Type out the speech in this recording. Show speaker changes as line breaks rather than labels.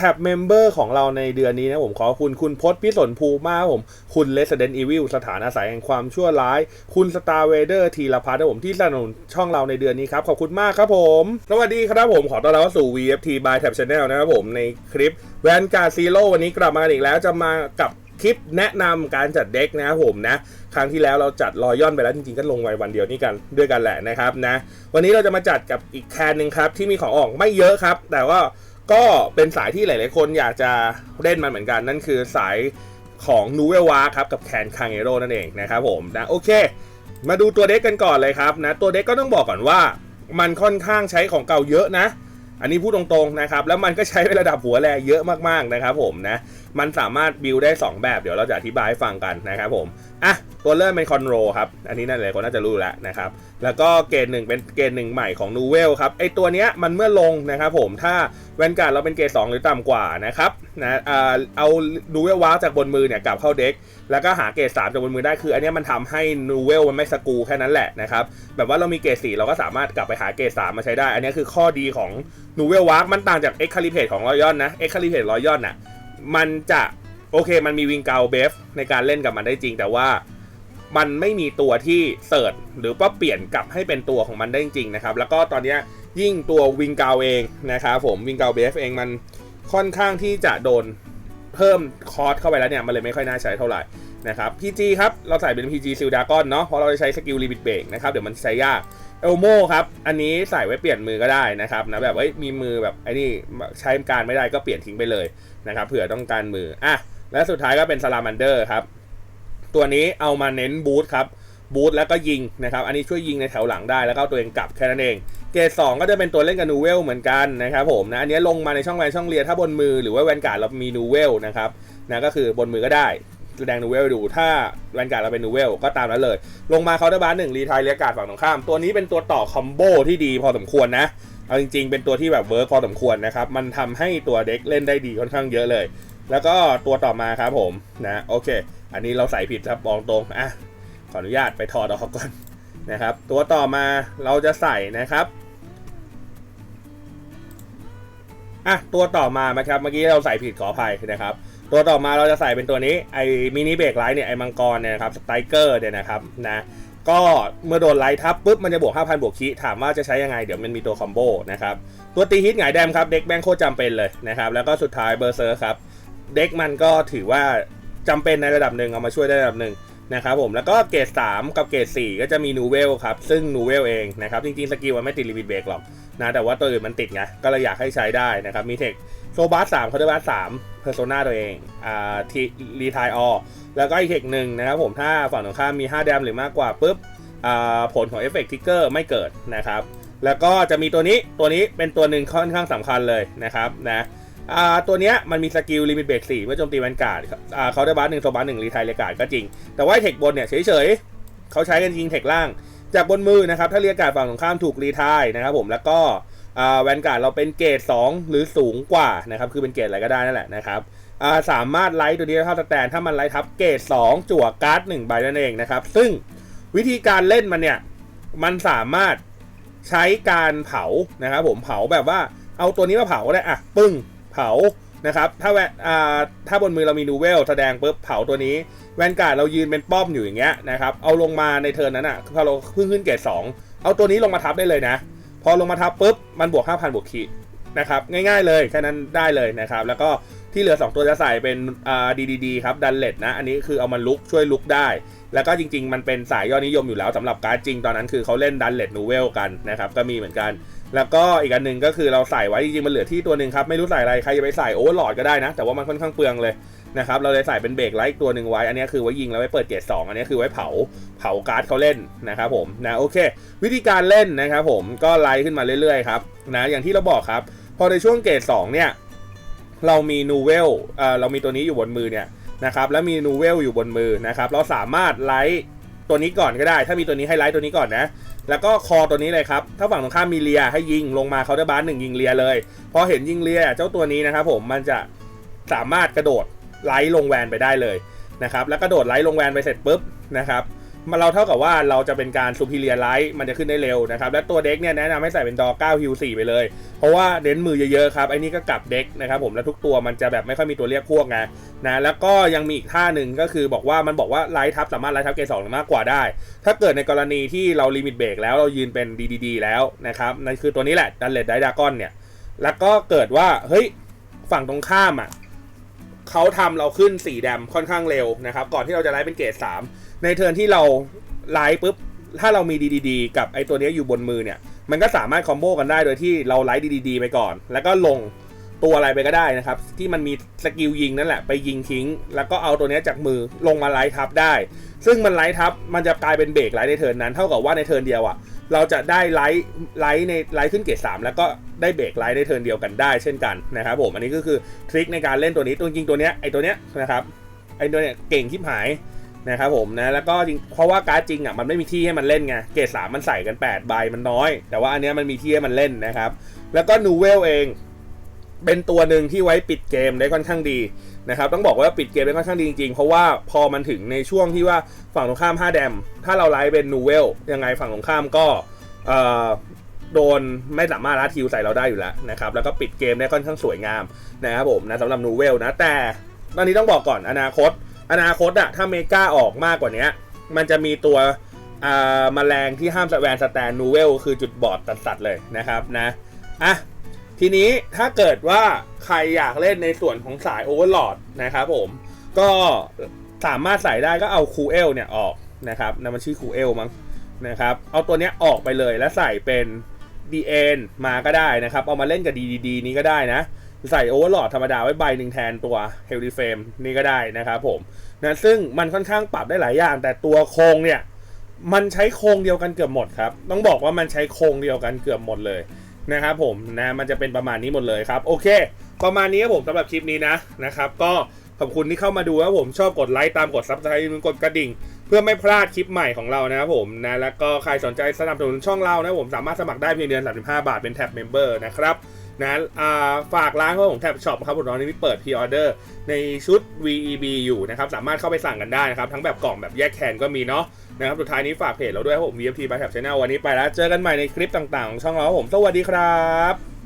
แท็บเมมเบอร์ของเราในเดือนนี้นะผมขอคุณคุณพศพิสนภูมาผมคุณ Resident Evil สถานอาศัยแห่งความชั่วร้าย คุณ Star Vader ทีละพัฒน์นะผมที่สนับสนุนช่องเราในเดือนนี้ครับ ขอบคุณมากครับผม สวัสดีครับผมขอต้อนรับสู่ VFT by Tab Channel นะครับผมในคลิปแวนการ์ซีโร่วันนี้กลับมาอีกแล้วจะมากับคลิปแนะนำการจัดเด็กนะครับผมนะ ครั้งที่แล้วเราจัดรอยย่อนไปแล้วจริงๆ ก็ลงไว้วันเดียวนี่กันด้วยกันแหละนะครับนะ วันนี้เราจะมาจัดกับอีกแคนหนึ่งครับ ที่มีของออกไม่เยอะครับ แต่ว่า ก็เป็นสายที่หลาย ๆ คนอยากจะเล่นมันเหมือนกัน นั่นคือสายของนูเวลวาครับกับแคนคังเอโร่นั่นเองนะครับผมนะโอเค มาดูตัวเด็กกันก่อนเลยครับนะตัวเด็กก็ต้องบอกก่อนว่ามันค่อนข้างใช้ของเก่าเยอะนะ อันนี้พูดตรง ๆ นะครับ แล้วมันก็ใช้ในระดับหัวแรเยอะมาก ๆ นะครับผมนะมันสามารถบิวได้ 2 แบบเดี๋ยวเราจะอธิบายให้ฟังกันนะครับผมอะตัวเริ่มเป็นคอนโรครับ อันนี้นั่นเลยคนน่าจะรู้แล้วนะครับ แล้วก็เกรดหนึ่งเป็นเกรดหนึ่งใหม่ของนูเวลครับ ไอตัวเนี้ยมันเมื่อลงนะครับผม ถ้าแวนการ์ดเราเป็นเกรด2หรือต่ำกว่านะครับนะอ่าเอานูเวลวาร์จากบนมือเนี่ยกลับเข้าเด็ก แล้วก็หาเกรด3จากบนมือได้ คืออันนี้มันทำให้นูเวลมันไม่สกูแค่นั้นแหละนะครับ แบบว่าเรามีเกรด4เราก็สามารถกลับไปหาเกรด3มาใช้ได้ อันนี้คือข้อดีของนูเวลวาร์มันต่างจากเอ็กคาลิเพทของรอยอนนะ เอ็กคาลิเพทรอยอนน่ะ มันจะโอเคมันมีวิงเกาเบฟในการเล่นกับมันได้จริง แต่ว่ามันไม่มีตัวที่เสิร์ชหรือว่าเปลี่ยนกลับให้เป็นตัวของมันได้จริงนะครับ แล้วก็ตอนนี้ยยิ่งตัววิงเกาเองนะครับผมวิงเกาเบฟเองมันค่อนข้างที่จะโดนเพิ่มคอร์สเข้าไปแล้วเนี่ยมันเลยไม่ค่อยน่าใช้เท่าไหร่นะครับ PG ครับ เราใส่เป็น PG ซิลดากอนเนาะเพราะเราจะใช้สกิลลิมิตเบรกนะครับ เดี๋ยวมันใช้ยาก เอลโมครับ อันนี้ใส่ไว้เปลี่ยนมือก็ได้นะครับนะแบบว่ามีมือแบบไอ้นี่ใช้การไม่ได้ก็เปลี่ยนทิ้งไปเลยนะครับเผื่อต้องการมืออะและสุดท้ายก็เป็นซาลามันเดอร์ครับ ตัวนี้เอามาเน้นบูทครับบูทแล้วก็ยิงนะครับ อันนี้ช่วยยิงในแถวหลังได้แล้วก็ตัวเองกลับแค่นั้นเอง เกรดสองก็จะเป็นตัวเล่นกับนูเวลเหมือนกันนะครับผมนะอันนี้ลงมาในช่องแวนช่องเลียถ้าบนมือหรือว่าแวนการ์ดเรามีนูเวลนะครับนะก็คือบนมือก็ได้ แสดงนูเวลดู ถ้าแวนการ์ดเราเป็นนูเวลก็ตามนั้นเลย ลงมาเคาน์เตอร์บาร์หนึ่งรีไทายเรียกการ์ดฝั่งตรงข้าม ตัวนี้เป็นตัวต่อคอมโบที่ดีพอสมควรนะ เอาจริง ๆ เป็นตัวที่แบบเวิร์กพอสมควรนะครับ มันทำให้ตัวเด็กเล่นได้ดีค่อนข้างเยอะเลย แล้วก็ตัวต่อมาครับผมนะโอเค อันนี้เราใส่ผิดครับบอกตรงอะขออนุญาตไปถอดออกก่อนนะครับ ตัวต่อมาเราจะใส่นะครับอะตัวต่อมานะครับเมื่อกี้เราใส่ผิดขออภัยนะครับ ตัวต่อมาเราจะใส่เป็นตัวนี้ไอ้มินิเบรกไลท์เนี่ยไอ้มังกรเนี่ยนะครับสไตรเกอร์เนี่ยนะครับนะก็เมื่อโดนไลท์ทับปุ๊บมันจะบวก 5,000 บวกคีถามว่าจะใช้ยังไงเดี๋ยวมันมีตัวคอมโบนะครับตัวตีฮิตหงายแดมครับเด็กแบงโคจำเป็นเลยนะครับแล้วก็สุดท้ายเบอร์เซอร์ครับเด็กมันก็ถือว่าจำเป็นในระดับหนึ่งเอามาช่วยได้ระดับหนึ่งนะครับผมแล้วก็เกรด3กับเกรด4 ก็จะมีนูเวลครับซึ่งนูเวลเองนะครับจริงๆสกิลมันไม่ติดลิมิตเบรกหรอก นะ แต่ว่าตัวอื่นมันติดไง ก็เลยอยากให้ใช้ได้นะครับ มีเทคโซบัสสามคาร์ดบัสสามเพอร์โซนาตัวเองอ่าทีรีทายออแล้วก็อีกเทคหนึ่งนะครับผมถ้าฝั่งตรงข้ามมี 5 แดมหรือมากกว่าปุ๊บอ่าผลของเอฟเฟกต์ทิกเกอร์ไม่เกิดนะครับ แล้วก็จะมีตัวนี้ตัวนี้เป็นตัวหนึ่งค่อนข้างสำคัญเลยนะครับนะอ่าตัวเนี้ยมันมีสกิลลิมิตเบรกสี่เมื่อโจมตีแวนการ์ดอ่าเขาได้บัสหนึ่งโซบัสหนึ่งรีไทายเลกาดก็จริง แต่ว่าเทคบนเนี่ยเฉยๆเขาใช้กันจริงเทคล่าง จากบนมือนะครับ ถ้าเรียกการ์ดฝั่งตรงข้ามถูกรีทายนะครับผมแล้วก็แวนการ์ดเราเป็นเกรด2 หรือสูงกว่านะครับคือเป็นเกรดอะไรก็ได้นั่นแหละนะครับสามารถไลท์ตัวนี้เท่าสแตนถ้ามันไลท์ทับเกรด2จั่วการ์ด1ใบนั่นเองนะครับซึ่งวิธีการเล่นมันเนี่ยมันสามารถใช้การเผานะครับผมเผาแบบว่าเอาตัวนี้มาเผาก็ได้อะปึ้งเผา นะครับ ถ้าแวถ้าบนมือเรามีนูเวลแสดงปุ๊บเผาตัวนี้ แวนการ์ดเรายืนเป็นป้อมอยู่อย่างเงี้ยนะครับ เอาลงมาในเทิร์นนั้นอะพอเราเพิ่งขึ้นเกรด2เอาตัวนี้ลงมาทับได้เลยนะ พอลงมาทับปุ๊บมันบวก 5,000 บวกคีนะครับ ง่ายๆเลยแค่นั้นได้เลยนะครับ แล้วก็ที่เหลือ 2 ตัวจะใส่เป็นอ่าดีดีครับดันเลดนะ อันนี้คือเอามาลุกช่วยลุกได้ แล้วก็จริง ๆ มันเป็นสายยอดนิยมอยู่แล้วสำหรับการ์ดจริงตอนนั้นคือเขาเล่นดันเลดนูเวลกันนะครับก็มีเหมือนกัน แล้วก็อีกอันหนึ่งก็คือเราใส่ไว้จริงๆมันเหลือที่ตัวหนึ่งครับไม่รู้ใส่อะไรใครจะไปใส่โอเวอร์ลอดก็ได้นะ แต่ว่ามันค่อนข้างเปลืองเลยนะครับเราเลยใส่เป็นเบรกไลท์ตัวหนึ่งไว้อันนี้คือไว้ยิงแล้วไว้เปิดเกรดสองอันนี้คือไว้เผาเผาการ์ดเขาเล่นนะครับผมนะโอเค วิธีการเล่นนะครับผมก็ไล่ขึ้นมาเรื่อยๆครับนะอย่างที่เราบอกครับ พอในช่วงเกรดสองเนี่ยเรามีนูเวลเอ่อเรามีตัวนี้อยู่บนมือเนี่ยนะครับแล้วมีนูเวลอยู่บนมือนะครับเราสามารถไลท์ตัวนี้ก่อนก็ได้ ถ้ามีตัวนี้ให้ไลท์ตัวนี้ก่อนนะ แล้วก็คอตัวนี้เลยครับ ถ้าฝั่งตรงข้ามมีเลียให้ยิงลงมาเขาได้บาร์หนึ่งยิงเลียเลย พอเห็นยิงเลียเจ้าตัวนี้นะครับผมมันจะสามารถกระโดดไลท์ลงแวนไปได้เลยนะครับ แล้วกระโดดไลท์ลงแวนไปเสร็จปุ๊บนะครับ มันเราเท่ากับว่าเราจะเป็นการซู p ิเลียไลท์มันจะขึ้นได้เร็วนะครับ และตัวเด็กเนี่ยแนะนำให้ใส่เป็นดอ9ฮิว4ไปเลย เพราะว่าเน้นมือเยอะๆครับไอ้นี่ก็กลับเด็กนะครับผมแล้วทุกตัวมันจะแบบไม่ค่อยมีตัวเรียกพวกไงนะแล้วก็ยังมีอีกท่าหนึ่งก็คือบอกว่ามันบอกว่าไลท์ทับสามารถไลท์ทับเกสองหรือมากกว่าได้ ถ้าเกิดในกรณีที่เราลิมิตเบรกแล้วเรายืนเป็น DDD แล้วนะครับนั่นคือตัวนี้แหละดันเลดไดดากอนเนี่ยแล้วก็เกิดว่าเฮ้ยฝั่งตรงข้ามอะ เขาทำเราขึ้นสีแดมค่อนข้างเร็วนะครับ ก่อนที่เราจะไลฟ์เป็นเกรด3ในเทิร์นที่เราไลฟ์ปุ๊บถ้าเรามี DDD กับไอตัวนี้อยู่บนมือเนี่ย มันก็สามารถคอมโบกันได้โดยที่เราไลฟ์ DDD ไปก่อน แล้วก็ลงตัวอะไรไปก็ได้นะครับ ที่มันมีสกิลยิงนั่นแหละไปยิงทิ้ง แล้วก็เอาตัวนี้จากมือลงมาไลฟ์ทับได้ ซึ่งมันไลฟ์ทับมันจะกลายเป็นเบรกไลฟ์ในเทิร์นนั้น เท่ากับว่าในเทิร์นเดียวอะเราจะได้ไลท์ไลท์ในไลท์ขึ้นเกรดสามแล้วก็ ได้เบรกไลท์ในเทิร์นเดียวกันได้เช่นกันนะครับผมอันนี้ก็คือทริคในการเล่นตัวนี้ตัวจริงตัวเนี้ยไอตัวเนี้ยนะครับไอตัวเนี้ยเก่งทิพหายนะครับผมนะแล้วก็จริงเพราะว่าการ์ดจริงอะมันไม่มีที่ให้มันเล่นไงเกรดสามมันใส่กัน8ใบมันน้อย แต่ว่าอันเนี้ยมันมีที่ให้มันเล่นนะครับแล้วก็นูเวลเอง เป็นตัวหนึ่งที่ไว้ปิดเกมได้ค่อนข้างดีนะครับต้องบอกว่าปิดเกมได้ค่อนข้างดีจริงๆ เพราะว่าพอมันถึงในช่วงที่ว่าฝั่งตรงข้าม 5 แดม ถ้าเราไลฟ์เป็นนูเวลยังไงฝั่งตรงข้ามก็เอ่อ โดนไม่สามารถรัดทิวใส่เราได้อยู่แล้วนะครับแล้วก็ปิดเกมได้ค่อนข้างสวยงามนะครับผมนะสำหรับนูเวลนะแต่ตอนนี้ต้องบอกก่อนอนาคต อนาคตอะถ้าเมกาออกมากกว่านี้มันจะมีตัวอ่าแมลงที่ห้ามสแวนสแตนนูเวลคือจุดบอดตัดสัตว์เลยนะครับนะอะทีนี้ถ้าเกิดว่าใครอยากเล่นในส่วนของสายโอเวอร์ลอดนะครับผมก็สามารถใส่ได้ก็เอาคูเอลเนี่ยออกนะครับนั่นมันชื่อคูเอลมั้งนะครับ เอาตัวเนี้ยออกไปเลยแล้วใส่เป็น DN มาก็ได้นะครับ เอามาเล่นกับ DDD นี้ก็ได้นะ ใส่โอเวอร์ลอดธรรมดาไว้ใบหนึ่งแทนตัว h e l i f r a m e นี่ก็ได้นะครับผมนะซึ่งมันค่อนข้างปรับได้หลายอย่าง แต่ตัวโครงเนี่ย มันใช้โครงเดียวกันเกือบหมดครับ ต้องบอกว่ามันใช้โครงเดียวกันเกือบหมดเลยนะครับผมนะมันจะเป็นประมาณนี้หมดเลยครับโอเค ประมาณนี้ครับผมสำหรับคลิปนี้นะนะครับ ก็ขอบคุณที่เข้ามาดูครับผมชอบกดไลค์ตามกดซับสไครต์กดกระดิ่ง พื่อไม่พลาดคลิปใหม่ของเรานะครับผมนะแล้วก็ใครสนใจสนับสนุนช่องเรานะผมสามารถสมัครได้เพียงเดือน 35 บาทเป็นแท็บเมมเบอร์นะครับนะาฝากร้านของผมแท็บช็อปครับผมตอนนี้เปิดพรีออเดอร์ในชุด VEB อยู่นะครับสามารถเข้าไปสั่งกันได้นะครับ ทั้งแบบกล่องแบบแยกแคนก็มีเนาะนะครับสุดท้ายนี้ฝากเพจเราด้วยครับผม VFT by Tab Channel วันนี้ไปแล้ว เจอกันใหม่ในคลิปต่างๆของช่องเราครับผมสวัสดีครับ